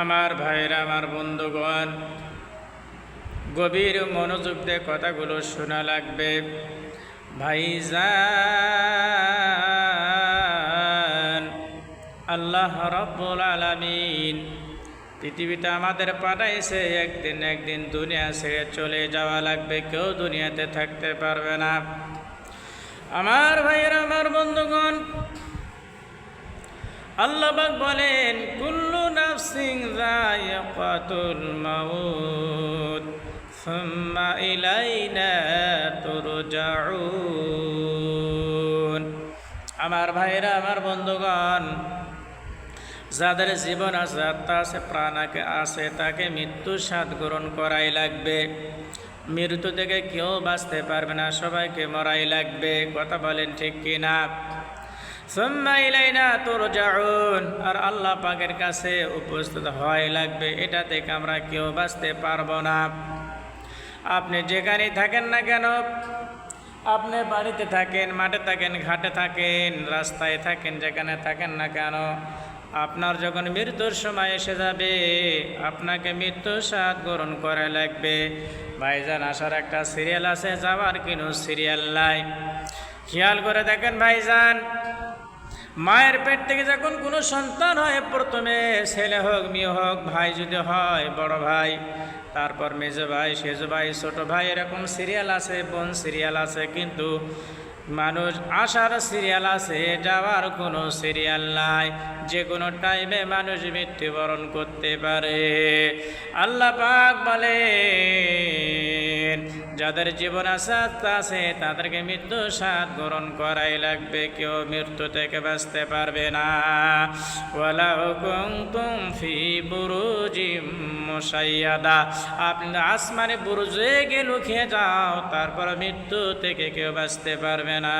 আমার ভাইরা আমার বন্ধুগণ, গভীর মনোযোগ দিয়ে কথাগুলো শোনা লাগবে। ভাইজান, আল্লাহ রব্বুল আলামিন পৃথিবীতে আমাদের পাঠাইছে, একদিন একদিন দুনিয়া ছেড়ে চলে যাওয়া লাগবে, কেউ দুনিয়াতে থাকতে পারবে না। আমার ভাইয়ের, আমার আল্লাহবাক বলেন, কুল্লু নাফসিং যায়িকাতুল মাউত, সুম্মা ইলাইনা তুরজাউন। আমার ভাইরা, আমার বন্ধুগণ, যাদের জীবন আছে, আত্মা আছে প্রাণাকে আছে, তাকে মৃত্যু স্বাদ গ্রহণ করাই লাগবে। মৃত্যু থেকে কেউ বাঁচতে পারবে না, সবাইকে মরাই লাগবে। কথা বলেন ঠিক কিনা? আর আল্লাহ পাকের কাছে উপস্থিত হয় লাগবে। এটা থেকে আমরা কেউ বাঁচতে পারব না। আপনি যেখানেই থাকেন না কেন, আপনি বাড়িতে থাকেন, মাঠে থাকেন, ঘাটে থাকেন, রাস্তায় থাকেন, যেখানে থাকেন না কেন, আপনার যখন মৃত্যুর সময় এসে যাবে, আপনাকে মৃত্যু স্বাদ গ্রহণ করা লাগবে। ভাইজান, আসার একটা সিরিয়াল আছে, যাওয়ার কিনো সিরিয়াল নাই। খেয়াল করে দেখেন ভাইজান, মায়ের পেট থেকে যখন কোনো সন্তান হয়, প্রথমে ছেলে হোক, মেয়ে হোক, ভাই যদি হয়, বড় ভাই, তারপর মেজো ভাই, সেজো ভাই, ছোট ভাই, এরকম সিরিয়াল আছে, বোন সিরিয়াল আছে, কিন্তু মানুষ আসার সিরিয়াল আছে যাওয়ার কোনো সিরিয়াল নাই। যে কোনো টাইমে মানুষ মৃত্যুবরণ করতে পারে। আল্লাহ পাক বলেন যাদের জীবন আসাদ আছে, তাদেরকে মৃত্যু স্বাদ গ্রহণ করাই লাগবে। কেউ মৃত্যু থেকে বাঁচতে পারবে না। আপনি আসমানে বুরুজে গিয়ে লুকিয়ে যাও, তারপর মৃত্যু থেকে কেউ বাঁচতে পারবে না।